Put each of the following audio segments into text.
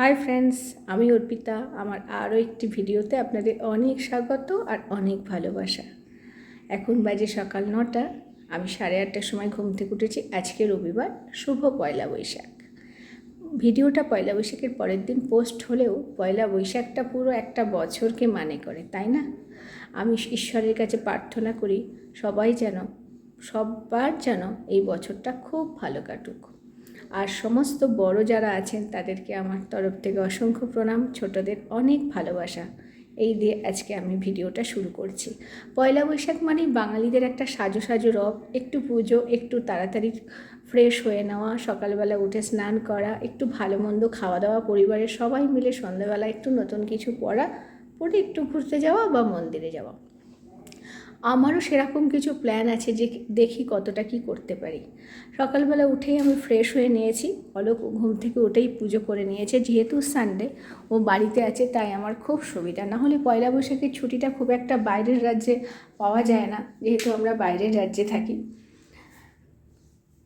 Hi friends আমি অর্পিতা। আমার আরও একটি ভিডিওতে আপনাদের অনেক স্বাগত আর অনেক ভালোবাসা। এখন বাজে সকাল নটা, আমি সাড়ে আটটার সময় ঘুম থেকে উঠেছি। আজকে রবিবার, শুভ পয়লা বৈশাখ। ভিডিওটা পয়লা বৈশাখের পরের দিন পোস্ট হলেও পয়লা বৈশাখটা পুরো একটা বছরকে মানে করে, তাই না? আমি ঈশ্বরের কাছে প্রার্থনা করি, সবাই যেন সবার যেন এই বছরটা খুব ভালো কাটুক। আর সমস্ত বড় যারা আছেন তাদেরকে আমার তরফ থেকে অসংখ্য প্রণাম, ছোটদের অনেক ভালোবাসা। এই দিয়ে আজকে আমি ভিডিওটা শুরু করছি। পয়লা বৈশাখ মানেই বাঙালিদের একটা সাজো সাজো রব, একটু পুজো, একটু তাড়াতাড়ি ফ্রেশ হয়ে নেওয়া, সকালবেলা উঠে স্নান করা, একটু ভালো মন্দ খাওয়া দাওয়া পরিবারের সবাই মিলে সন্ধ্যাবেলা একটু নতুন কিছু পড়া, পরে একটু ঘুরতে যাওয়া বা মন্দিরে যাওয়া। আমারও সেরকম কিছু প্ল্যান আছে যে দেখি কতটা কি করতে পারি। সকালবেলা উঠেই আমি ফ্রেশ হয়ে নিয়েছি। অলোক ঘুম থেকে উঠেই পুজো করে নিয়েছে। যেহেতু সানডে ও বাড়িতে আছে, তাই আমার খুব সুবিধা। না হলে পয়লা বৈশাখের ছুটিটা খুব একটা বাইরের রাজ্যে পাওয়া যায় না, যেহেতু আমরা বাইরের রাজ্যে থাকি।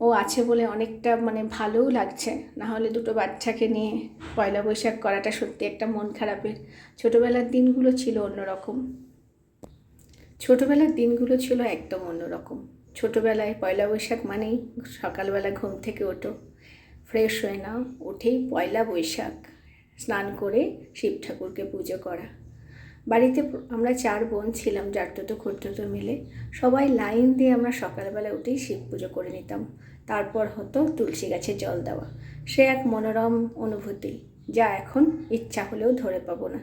ও আছে বলে অনেকটা মানে ভালোও লাগছে। না হলে দুটো বাচ্চাকে নিয়ে পয়লা বৈশাখ করাটা সত্যি একটা মন খারাপের। ছোটোবেলার দিনগুলো ছিল অন্যরকম। ছোটোবেলার দিনগুলো ছিল একদম অন্যরকম। ছোটোবেলায় পয়লা বৈশাখ মানেই সকালবেলা ঘুম থেকে ওঠো ফ্রেশ হয়ে নাও, উঠেই পয়লা বৈশাখ স্নান করে শিব ঠাকুরকে পুজো করা। বাড়িতে আমরা চার বোন ছিলাম জাটতো খুঁড়তো মিলে। সবাই লাইন দিয়ে আমরা সকালবেলা উঠেই শিব পুজো করে নিতাম। তারপর হতো তুলসী গাছে জল দেওয়া। সে এক মনোরম অনুভূতি, যা এখন ইচ্ছা হলেও ধরে পাবো না।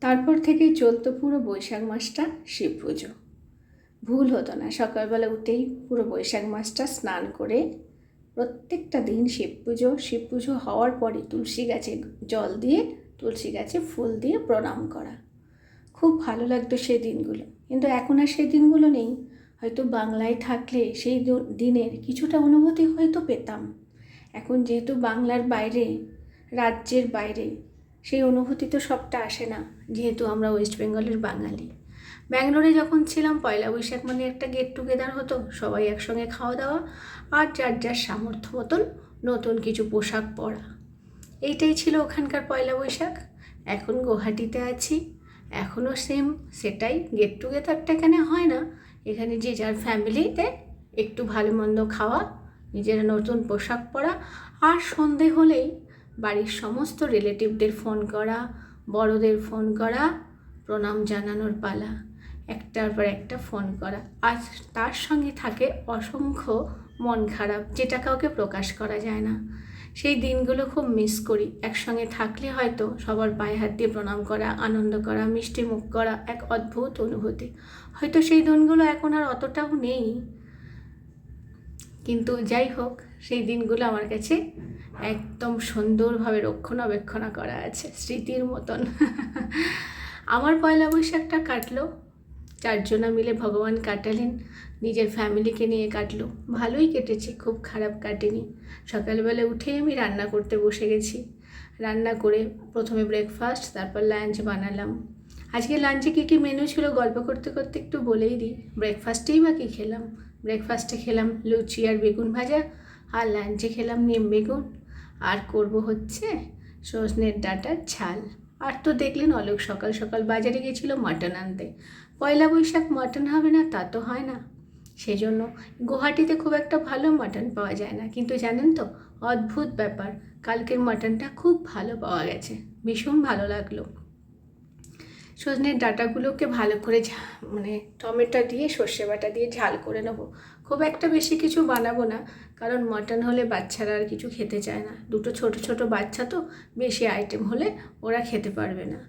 তারপর থেকেই চলতো পুরো বৈশাখ মাসটা শিব পুজো। ভুল হতো না, সকালবেলা উঠেই পুরো বৈশাখ মাসটা স্নান করে প্রত্যেকটা দিন শিব পুজো শিব পুজো হওয়ার পরে তুলসী গাছে জল দিয়ে, তুলসী গাছে ফুল দিয়ে প্রণাম করা। খুব ভালো লাগতো সেই দিনগুলো। কিন্তু এখন আর সেই দিনগুলো নেই। হয়তো বাংলায় থাকলে সেই দিনের কিছুটা অনুভূতি হয়তো পেতাম। এখন যেহেতু বাংলার বাইরে, রাজ্যের বাইরে সেই অনুভূতি তো সবটা আসে না, যেহেতু আমরা ওয়েস্ট বেঙ্গলের বাঙালি। ব্যাঙ্গালোরে যখন ছিলাম, পয়লা বৈশাখ মানে একটা গেট টুগেদার হতো, সবাই একসঙ্গে খাওয়া দাওয়া আর যার যার সামর্থ্য মতন নতুন কিছু পোশাক পরা। এইটাই ছিল ওখানকার পয়লা বৈশাখ। এখন গুয়াহাটিতে আছি, এখনও সেম সেটাই গেট টুগেদারটা এখানে হয় না। এখানে যে যার ফ্যামিলিতে একটু ভালো মন্দ খাওয়া, নিজেরা নতুন পোশাক পরা, আর সন্ধে হলেই বাড়ির সমস্ত রিলেটিভদের ফোন করা, বড়দের ফোন করা, প্রণাম জানানোর পালা, একটার পর একটা ফোন করা। আর তার সঙ্গে থাকে অসংখ্য মন খারাপ, যেটা কাউকে প্রকাশ করা যায় না। সেই দিনগুলো খুব মিস করি। একসঙ্গে থাকলে হয়তো সবার পায়ে হাত দিয়ে প্রণাম করা, আনন্দ করা মিষ্টি মুখ করা, এক অদ্ভুত অনুভূতি। হয়তো সেই দিনগুলো এখন আর অতটাও নেই। কিন্তু যাই হোক, সেই দিনগুলো আমার কাছে একদম সুন্দরভাবে রক্ষণাবেক্ষণা করা আছে, স্মৃতির মতন। আমার পয়লা বৈশাখটা কাটলো, চারজনা মিলে ভগবান কাটালেন, নিজের ফ্যামিলিকে নিয়ে কাটলো। ভালোই কেটেছে, খুব খারাপ কাটেনি। সকালবেলা উঠেই আমি রান্না করতে বসে গেছি। রান্না করে প্রথমে ব্রেকফাস্ট তারপর লাঞ্চ বানালাম। আজকে লাঞ্চে কী কী মেনু ছিল গল্প করতে করতে একটু বলেই দিই। ব্রেকফাস্টেই বা কী খেলাম? ব্রেকফাস্টে খেলাম লুচি আর বেগুন ভাজা, আর লাঞ্চে খেলাম নিম বেগুন। আর করব হচ্ছে সজনের ডাটার ঝাল। আর তো দেখলেন অলোক সকাল সকাল বাজারে গেছিল মাটন আনতে। পয়লা বৈশাখ মাটন হবে না, তা তো হয় না। সেজন্য গুয়াহাটিতে খুব একটা ভালো মাটন পাওয়া যায় না। কিন্তু জানেন তো, অদ্ভুত ব্যাপার। কালকের মাটনটা খুব ভালো পাওয়া গেছে। ভীষণ ভালো লাগল। সজনের ডাটাগুলোকে ভালো করে মানে টমেটো দিয়ে, সর্ষে বাটা দিয়ে ঝাল করে নেব। খুব একটা বেশি কিছু বানাবো না, কারণ মটন হলে বাচ্চারা আর কিছু খেতে চায় না। দুটো ছোট ছোট বাচ্চা তো, বেশি আইটেম হলে ওরা খেতে পারবে না।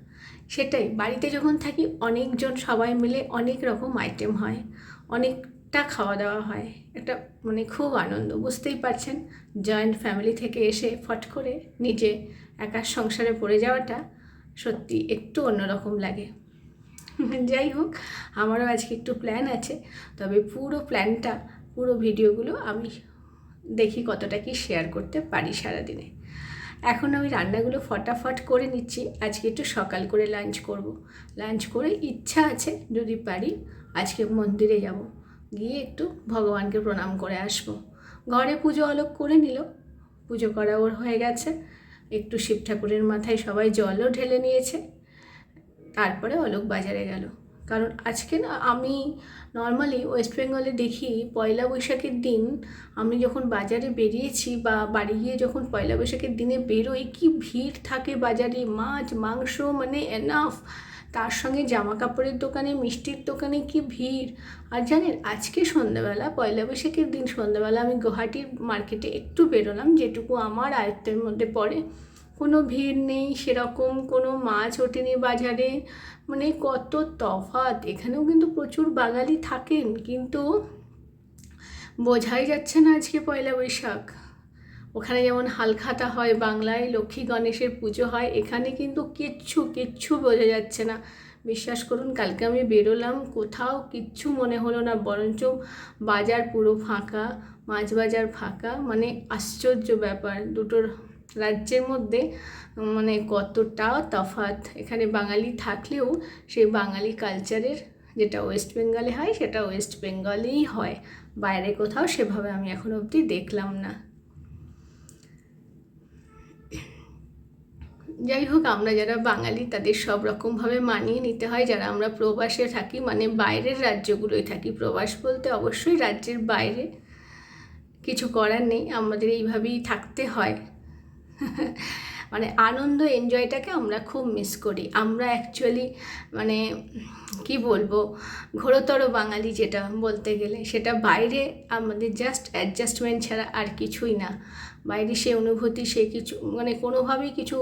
সেটাই, বাড়িতে যখন থাকি অনেকজন সবাই মিলে অনেক রকম আইটেম হয়। অনেকটা খাওয়া দাওয়া হয়। একটা মানে খুব আনন্দ, বুঝতেই পারছেন? জয়েন্ট ফ্যামিলি থেকে এসে ফট করে নিজে একার সংসারে পড়ে যাওয়াটা সত্যি একটু অন্যরকম লাগে যাই হোক আমারও আজকে একটু প্ল্যান আছে, তবে পুরো প্ল্যানটা পুরো ভিডিওগুলো আমি দেখি কতটা কি শেয়ার করতে পারি সারাদিনে এখন আমি রান্নাগুলো ফটাফট করে নিচ্ছি, আজকে একটু সকাল করে লাঞ্চ করব। লাঞ্চ করে ইচ্ছা আছে, যদি পারি আজকে মন্দিরে যাব গিয়ে একটু ভগবানকে প্রণাম করে আসব। ঘরে পুজো আলোক করে নিল, পুজো করা ওর হয়ে গেছে একটু শিব ঠাকুরের মাথায় সবাই জলও ঢেলে নিয়েছে। তারপরে অলোক বাজারে গেল। কারণ আজকে না আমি নর্মালি ওয়েস্ট বেঙ্গলে দেখি পয়লা বৈশাখের দিন আমি যখন বাজারে বেরিয়েছি বা বাড়ি গিয়ে যখন পয়লা বৈশাখের দিনে বেরোই, কি ভিড় থাকে বাজারে, মাছ, মাংস মানে এনাফ তার সঙ্গে জামা কাপড়ের দোকানে, মিষ্টির দোকানে কি ভিড়? আর জানেন, আজকে সন্ধ্যাবেলা, পয়লা বৈশাখের দিন সন্ধ্যাবেলা আমি গুয়াহাটির মার্কেটে একটু বেরোলাম, যেটুকু আমার আয়ত্তের মধ্যে পড়ে। কোনো ভিড় নেই, সেরকম কোনো মাছ ওঠেনি বাজারে। মানে কত তফাৎ। এখানেও কিন্তু প্রচুর বাঙালি থাকেন, কিন্তু বোঝাই যাচ্ছে না আজকে পয়লা বৈশাখ। ওখানে যেমন হালখাতা হয়, বাংলায় লক্ষ্মী গণেশের পুজো হয়, এখানে কিন্তু কিচ্ছু কিচ্ছু বোঝা যাচ্ছে না। বিশ্বাস করুন, কালকে আমি বেরোলাম, কোথাও কিচ্ছু মনে হলো না, বরঞ্চ বাজার পুরো ফাঁকা, মাছ বাজার ফাঁকা মানে আশ্চর্য ব্যাপার। দুটোর রাজ্যের মধ্যে মানে কতটা তফাৎ। এখানে বাঙালি থাকলেও সেই বাঙালি কালচারের যেটা ওয়েস্ট বেঙ্গলে হয়, সেটা ওয়েস্ট বেঙ্গলেই হয়। বাইরে কোথাও সেভাবে আমি এখন অবধি দেখলাম না। যাই হোক, আমরা যারা বাঙালি তাদের সব রকমভাবে মানিয়ে নিতে হয়। যারা আমরা প্রবাসে থাকি মানে বাইরের রাজ্যগুলোয় থাকি, প্রবাস বলতে অবশ্যই রাজ্যের বাইরে কিছু করার নেই, আমাদের এইভাবেই থাকতে হয়। মানে আনন্দ এনজয়টাকে আমরা খুব মিস করি। আমরা অ্যাকচুয়ালি মানে কি বলব, ঘোরতর বাঙালি যেটা বলতে গেলে, সেটা বাইরে আমাদের জাস্ট অ্যাডজাস্টমেন্ট ছাড়া আর কিছুই না। বাইরে সে অনুভূতি, সে কিছু মানে কোনোভাবেই কিছু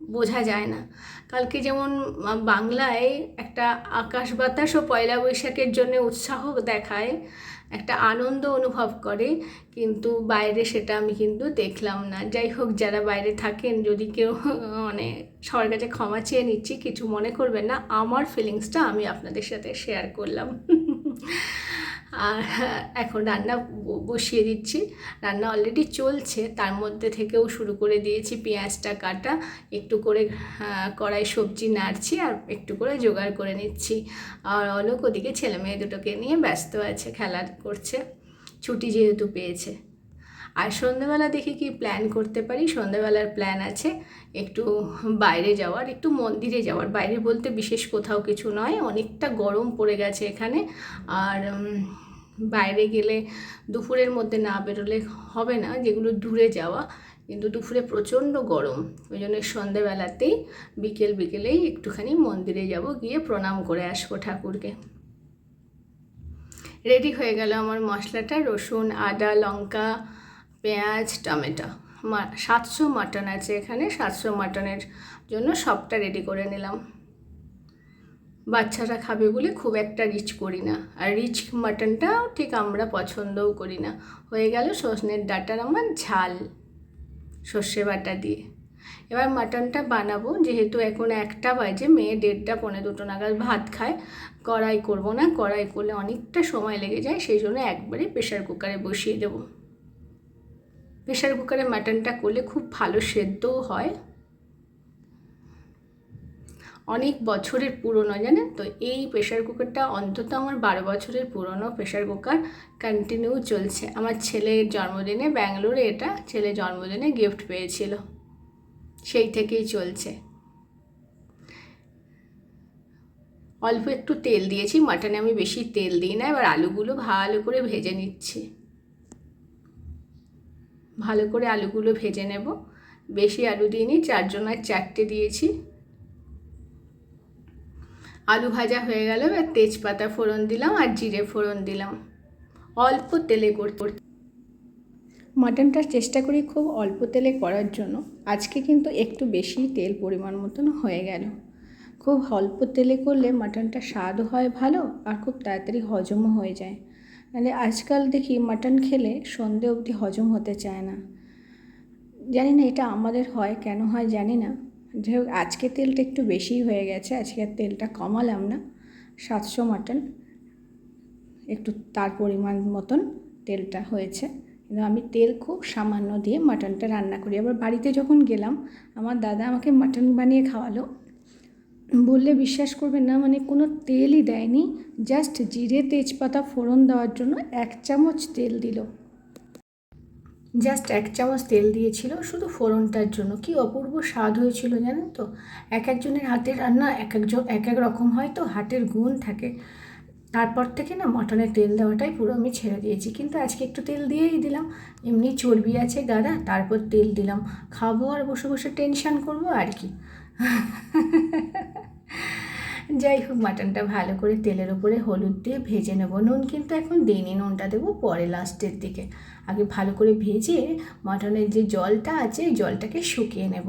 বোঝা যায় না। কালকে যেমন বাংলায় একটা আকাশ বাতাস ও পয়লা বৈশাখের জন্য উৎসাহ দেখায়, একটা আনন্দ অনুভব করে, কিন্তু বাইরে সেটা আমি কিন্তু দেখলাম না। যাই হোক, যারা বাইরে থাকেন, যদি কেউ মানে সবার কাছে ক্ষমা চেয়ে নিচ্ছি, কিছু মনে করবেন না, আমার ফিলিংসটা আমি আপনাদের সাথে শেয়ার করলাম। আর এখন রান্না বসিয়ে দিচ্ছি। রান্না অলরেডি চলছে। তার মধ্যে থেকেও শুরু করে দিয়েছি পেঁয়াজটা কাটা। একটু করে কড়াই সবজি নাড়ছি আর একটু করে জোগাড় করে নিচ্ছি। আর অলোক ওদিকে ছেলে মেয়ে দুটোকে নিয়ে ব্যস্ত আছে, খেলা করছে। ছুটি যেহেতু পেয়েছে। আর সন্ধ্যেবেলা দেখি কি প্ল্যান করতে পারি? সন্ধ্যেবেলার প্ল্যান আছে একটু বাইরে যাওয়ার, একটু মন্দিরে যাওয়ার। বাইরে বলতে বিশেষ কোথাও কিছু নয়। অনেকটা গরম পড়ে গেছে এখানে। আর বাইরে গেলে দুপুরের মধ্যে না বেরোলে হবে না, যেগুলো দূরে যাওয়া। কিন্তু দুপুরে প্রচণ্ড গরম, ওই জন্য সন্ধেবেলাতেই বিকেল বিকেলেই একটুখানি মন্দিরে যাব, গিয়ে প্রণাম করে আসব ঠাকুরকে। রেডি হয়ে গেল আমার মশলাটা, রসুন, আদা, লঙ্কা, পেঁয়াজ, টমেটো। সাতশো মাটন আছে এখানে, সাতশো মাটনের জন্য সবটা রেডি করে নিলাম। বাচ্চারা খাবে বলে খুব একটা রিচ করি না। আর রিচ মাটনটাও ঠিক আমরা পছন্দও করি না। হয়ে গেল সজনের ডাটার আমার ঝাল, সর্ষে বাটা দিয়ে। এবার মাটনটা বানাবো, যেহেতু এখন একটা বাজে, মেয়ে দেড়টা পনেরো দুটো নাগাদ ভাত খায়। কড়াই করব না, কড়াই করলে অনেকটা সময় লেগে যায়, সেই জন্য একবারে প্রেশার কুকারে বসিয়ে দেবো। প্রেশার কুকারে মাটনটা করলে খুব ভালো সেদ্ধও হয়। অনেক বছরের পুরনো, জানেন? তো এই প্রেশার কুকারটা অন্তত আমার বারো বছরের পুরনো প্রেশার কুকার কন্টিনিউ চলছে। আমার ছেলের জন্মদিনে, ব্যাঙ্গালোরে এটা ছেলে জন্মদিনে গিফট পেয়েছিল। সেই থেকেই চলছে। অল্প একটু তেল দিয়েছি মাটনে আমি বেশি তেল দিই না, এবার আলুগুলো ভালো করে ভেজে নিচ্ছি। ভালো করে আলুগুলো ভেজে নেব। বেশি আলু দিইনি, চারজনের চারটে দিয়েছি। আলু ভাজা হয়ে গেল, এবার তেজপাতা ফোড়ন দিলাম আর জিরে ফোড়ন দিলাম। অল্প তেলে করতে মাটনটা চেষ্টা করি খুব অল্প তেলে করার জন্য। আজকে কিন্তু একটু বেশি তেল পরিমাণ মতন হয়ে গেল। খুব অল্প তেলে করলে মাটনটা স্বাদও হয় ভালো আর খুব তাড়াতাড়ি হজমও হয়ে যায়। নাহলে আজকাল দেখি মাটন খেলে সন্ধে অবধি হজম হতে চায় না। জানি না এটা আমাদের হয়, কেন হয় জানি না। যাই হোক আজকে তেলটা একটু বেশি হয়ে গেছে, আজকে আর তেলটা কমালাম না। সাতশো মাটন, একটু তার পরিমাণ মতন তেলটা হয়েছে। কিন্তু আমি তেল খুব সামান্য দিয়ে মাটনটা রান্না করি। আবার বাড়িতে যখন গেলাম, আমার দাদা আমাকে মাটন বানিয়ে খাওয়ালো। বললে, বিশ্বাস করবেন না মানে কোনো তেলই দেয়নি, জাস্ট জিরে তেজপাতা ফোড়ন দেওয়ার জন্য এক চামচ তেল দিল। জাস্ট এক চামচ তেল দিয়েছিল, শুধু ফোড়নটার জন্য। কি অপূর্ব স্বাদ হয়েছিল জানেন তো? এক একজনের হাতের রান্না এক একজন এক এক রকম হয় তো, হাতের গুণ থাকে। তারপর থেকে না মটনের তেল দেওয়াটাই পুরো আমি ছেড়ে দিয়েছি। কিন্তু আজকে একটু তেল দিয়েই দিলাম। এমনি চর্বি আছে গাদা, তারপর তেল দিলাম। খাব আর বসে বসে টেনশান করব আর কি। যাই হোক মাটনটা ভালো করে তেলের উপরে হলুদ দিয়ে ভেজে নেব। নুন কিন্তু এখন দিইনি, নুনটা দেবো পরে লাস্টের দিকে। আগে ভালো করে ভেজে মাটনের যে জলটা আছে, ওই জলটাকে শুকিয়ে নেব।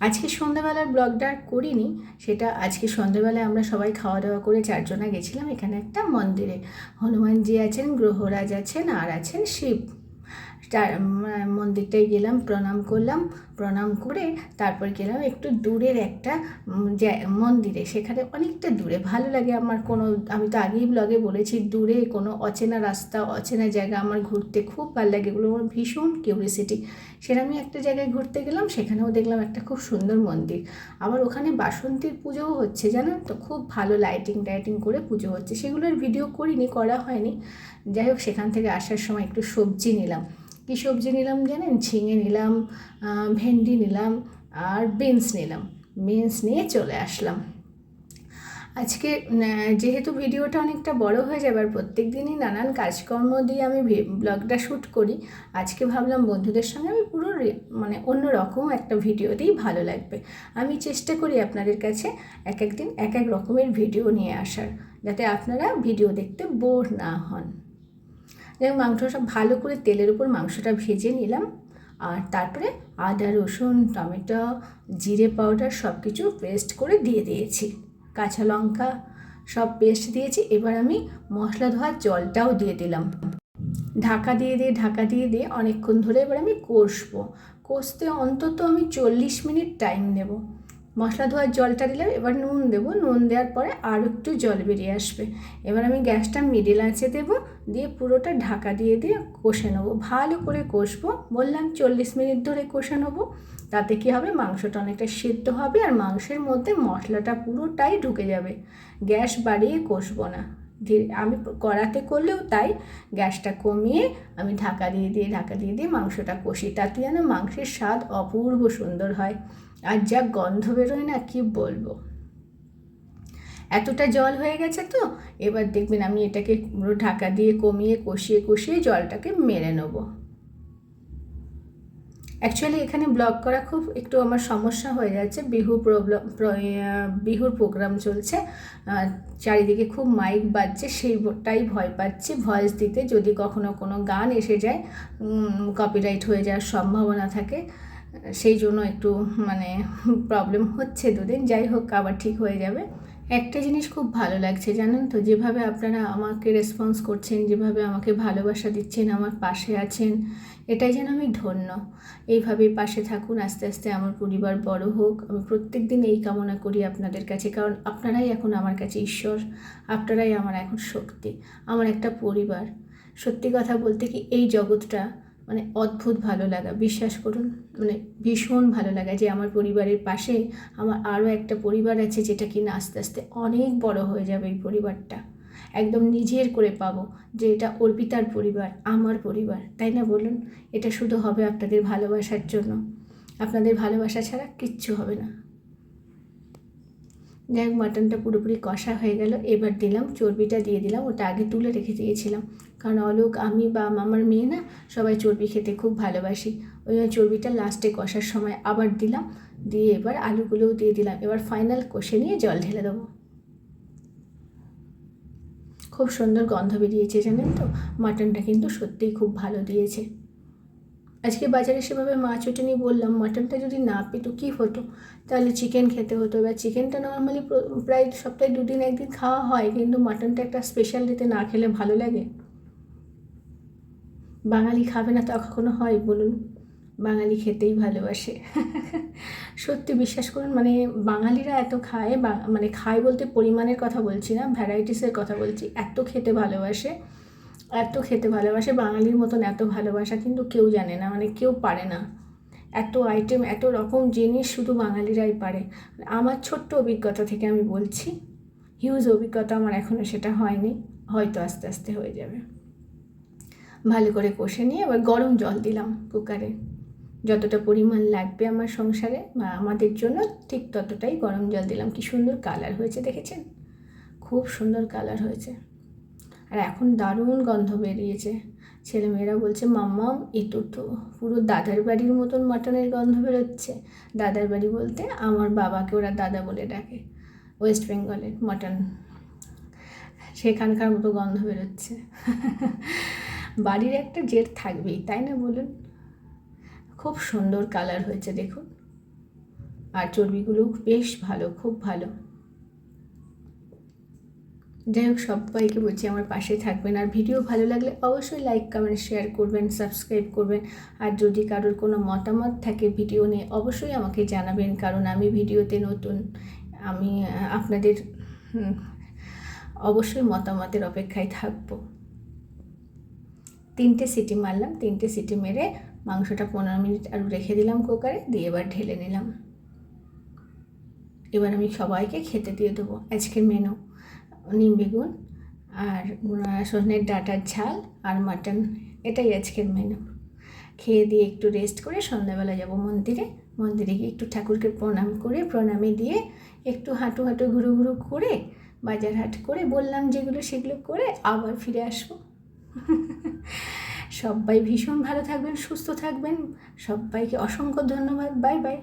আজকে সন্ধ্যাবেলার ব্লগটা করিনি, সেটা আজকে সন্ধ্যাবেলায় আমরা সবাই খাওয়া দাওয়া করে চারজনা গেছিলাম এখানে একটা মন্দিরে। হনুমানজি আছেন, গ্রহরাজ আছেন, আর আছেন শিব। মন্দিরটায় গেলাম, প্রণাম করলাম, প্রণাম করে তারপর গেলাম একটু দূরের একটা মন্দিরে। সেখানে অনেকটা দূরে, ভালো লাগে আমার কোনো, আমি তো আগেই ব্লগে বলেছি, দূরে কোনো অচেনা রাস্তা, অচেনা জায়গা আমার ঘুরতে খুব ভালো লাগে। এগুলো আমার ভীষণ কিউরিসিটি সেরকমই একটা জায়গায় ঘুরতে গেলাম, সেখানেও দেখলাম একটা খুব সুন্দর মন্দির। আবার ওখানে বাসন্তীর পুজোও হচ্ছে, জানেন তো? খুব ভালো লাইটিং টাইটিং করে পুজো হচ্ছে। সেগুলোর ভিডিও করিনি, করা হয়নি। যাই হোক, সেখান থেকে আসার সময় একটু সবজি নিলাম। কী সবজি নিলাম জানেন? ঝিঙে নিলাম ভেন্ডি নিলাম, আর বিনস নিলাম। বিনস নিয়ে চলে আসলাম। আজকে যেহেতু ভিডিওটা অনেকটা বড় হয়ে যাবে আর প্রত্যেক দিনই নানান কাজকর্ম দিয়ে আমি ব্লগটা শ্যুট করি। আজকে ভাবলাম বন্ধুদের সঙ্গে আমি পুরো মানে অন্য রকম একটা ভিডিও ভিডিওতেই ভালো লাগবে। আমি চেষ্টা করি আপনাদের কাছে এক একদিন এক এক রকমের ভিডিও নিয়ে আসার, যাতে আপনারা ভিডিও দেখতে বোর না হন। যাই মাংসটা ভালো করে তেলের উপর মাংসটা ভেজে নিলাম। আর তারপরে আদা, রসুন, টমেটো, জিরে পাউডার সব কিছু পেস্ট করে দিয়ে দিয়েছি। কাঁচা লঙ্কা সব পেস্ট দিয়েছি। এবার আমি মশলা ধোয়ার জলটাও দিয়ে দিলাম। ঢাকা দিয়ে দিয়ে, ঢাকা দিয়ে দিয়ে অনেকক্ষণ ধরে এবার আমি কষবো। কষতে অন্তত আমি চল্লিশ মিনিট টাইম নেব। মশলা ধোয়ার জলটা দিলাম, এবার নুন দেবো। নুন দেওয়ার পরে আরও একটু জল বেরিয়ে আসবে। এবার আমি গ্যাসটা মিডিল আঁচে দেবো, দিয়ে পুরোটা ঢাকা দিয়ে দিয়ে কষে নেব। ভালো করে কষবো। বললাম চল্লিশ মিনিট ধরে কষে নেব। তাতে কী হবে? মাংসটা অনেকটা সিদ্ধ হবে আর মাংসের মধ্যে মশলাটা পুরোটাই ঢুকে যাবে। গ্যাস বাড়িয়ে কষবো না। ধীরে, আমি কড়াতে করলেও তাই। গ্যাসটা কমিয়ে আমি ঢাকা দিয়ে দিয়ে, ঢাকা দিয়ে দিয়ে মাংসটা কষি। তাতে যেন মাংসের স্বাদ অপূর্ব সুন্দর হয়। আর যা গন্ধ বেরোয় না, কি বলব? এতটা জল হয়ে গেছে তো, এবার দেখবেন আমি এটাকে পুরো ঢাকা দিয়ে কমিয়ে, কষিয়ে কষিয়ে জলটাকে মেরে নেব। অ্যাকচুয়ালি এখানে ব্লগ করা খুব একটু আমার সমস্যা হয়ে যাচ্ছে, বিহু প্রবলেম বিহুর প্রোগ্রাম চলছে চারিদিকে খুব মাইক বাজছে, সেইটাই ভয় পাচ্ছি। ভয়েস দিতে যদি কখনো কোনো গান এসে যায় কপিরাইট হয়ে যাওয়ার সম্ভাবনা থাকে সেই জন্য একটু মানে প্রবলেম হচ্ছে দুদিন, যাই হোক, আবার ঠিক হয়ে যাবে। একটা জিনিস খুব ভালো লাগছে, জানেন তো, যেভাবে আপনারা আমাকে রেসপন্স করছেন, যেভাবে আমাকে ভালোবাসা দিচ্ছেন, আমার পাশে আছেন, এটাই যেন আমি ধন্য। এইভাবেই পাশে থাকুন, আস্তে আস্তে আমার পরিবার বড় হোক। আমি প্রত্যেক দিন এই কামনা করি আপনাদের কাছে, কারণ আপনারাই এখন আমার কাছে ঈশ্বর, আপনারাই আমার এখন শক্তি, আমার একটা পরিবার। সত্যি কথা বলতে কি, এই জগৎটা মানে অদ্ভুত ভালো লাগা। বিশ্বাস করুন মানে ভীষণ ভালো লাগা যে আমার পরিবারের পাশে আমার আরও একটা পরিবার আছে যেটা কিনা আস্তে আস্তে অনেক বড় হয়ে যাবে এই পরিবারটা। একদম নিজের করে পাবো যে এটা অর্পিতার পরিবার, আমার পরিবার, তাই না বলুন? এটা শুধু হবে আপনাদের ভালোবাসার জন্য। আপনাদের ভালোবাসা ছাড়া কিচ্ছু হবে না। যাই হোক, মাটনটা পুরোপুরি কষা হয়ে গেল। এবার দিলাম, চর্বিটা দিয়ে দিলাম, ওটা আগে তুলে রেখে দিয়েছিলাম। কারণ অলোক, আমি বা আমার মেয়ে না সবাই চর্বি খেতে খুব ভালোবাসি। ওই জন্য চর্বিটা লাস্টে কষার সময় আবার দিলাম, দিয়ে এবার আলুগুলোও দিয়ে দিলাম। এবার ফাইনাল কষে নিয়ে জল ঢেলে দেবো। খুব সুন্দর গন্ধ বেরিয়েছে জানেন তো? মাটনটা কিন্তু সত্যিই খুব ভালো দিয়েছে। আজকে বাজারে সেভাবে মাছ ওঠেনি বললাম, মাটনটা যদি না পেতো কী হতো? তাহলে চিকেন খেতে হতো। এবার চিকেনটা নর্মালি প্রায় সপ্তাহে দুদিন একদিন খাওয়া হয়, কিন্তু মাটনটা একটা স্পেশাল দিতে না খেলে ভালো লাগে। বাঙালি খাবে না তা কখনো হয়, বলুন। বাঙালি খেতেই ভালোবাসে। সত্যি বিশ্বাস করুন মানে বাঙালিরা এত খায় মানে খায় বলতে পরিমাণের কথা বলছি না ভ্যারাইটিসের কথা বলছি, এত খেতে ভালোবাসে, এত খেতে ভালোবাসে, বাঙালির মতন এত ভালোবাসা কিন্তু কেউ জানে না মানে কেউ পারে না। এত আইটেম এত রকম জিনিস শুধু বাঙালিরাই পারে। আমার ছোট্ট অভিজ্ঞতা থেকে আমি বলছি হিউজ অভিজ্ঞতা আমার এখনও সেটা হয়নি, হয়তো আস্তে আস্তে হয়ে যাবে। ভালো করে কষে নিয়ে আবার গরম জল দিলাম কুকারে। যতটা পরিমাণ লাগবে আমার সংসারে বা আমাদের জন্য, ঠিক ততটাই গরম জল দিলাম। কি সুন্দর কালার হয়েছে, দেখেছেন? খুব সুন্দর কালার হয়েছে। আর এখন দারুণ গন্ধ বেরিয়েছে। ছেলেমেয়েরা বলছে, মাম্মাম এতো তো পুরো দাদার বাড়ির মতন মাটনের গন্ধ বেরোচ্ছে। দাদার বাড়ি বলতে আমার বাবাকে ওরা দাদা বলে ডাকে, ওয়েস্ট বেঙ্গলের মাটন। সেখানকার মতো গন্ধ বেরোচ্ছে। বাড়ির একটা জেট থাকবেই, তাই না বলুন? খুব সুন্দর কালার হয়েছে, দেখুন। আর চর্বিগুলো বেশ ভালো, খুব ভালো। যাই হোক, সবাইকে বলছি আমার পাশে থাকবেন। আর ভিডিও ভালো লাগলে অবশ্যই লাইক কমেন্ট শেয়ার করবেন সাবস্ক্রাইব করবেন। আর যদি কারোর কোনো মতামত থাকে ভিডিও নিয়ে, অবশ্যই আমাকে জানাবেন। কারণ আমি ভিডিওতে নতুন, আমি আপনাদের অবশ্যই মতামতের অপেক্ষায় থাকব। তিনটে সিটি মারলাম, তিনটে সিটি মেরে মাংসটা পনেরো মিনিট আরও রেখে দিলাম কুকারে, দিয়ে এবার ঢেলে নিলাম। এবার আমি সবাইকে খেতে দিয়ে দেবো আজকের মেনু নিম বেগুন আর সজনের ডাঁটার ঝাল আর মাটন এটাই আজকের মেনু খেয়ে দিয়ে একটু রেস্ট করে সন্ধ্যাবেলা যাব মন্দিরে মন্দিরে গিয়ে একটু ঠাকুরকে প্রণাম করে, প্রণামে দিয়ে একটু হাঁটু হাঁটু ঘুরু ঘুরু করে বাজার হাট করে বললাম যেগুলো সেগুলো করে আবার ফিরে আসব। সবাই ভীষণ ভালো থাকবেন সুস্থ থাকবেন। সবাইকে অসংখ্য ধন্যবাদ। Bye bye.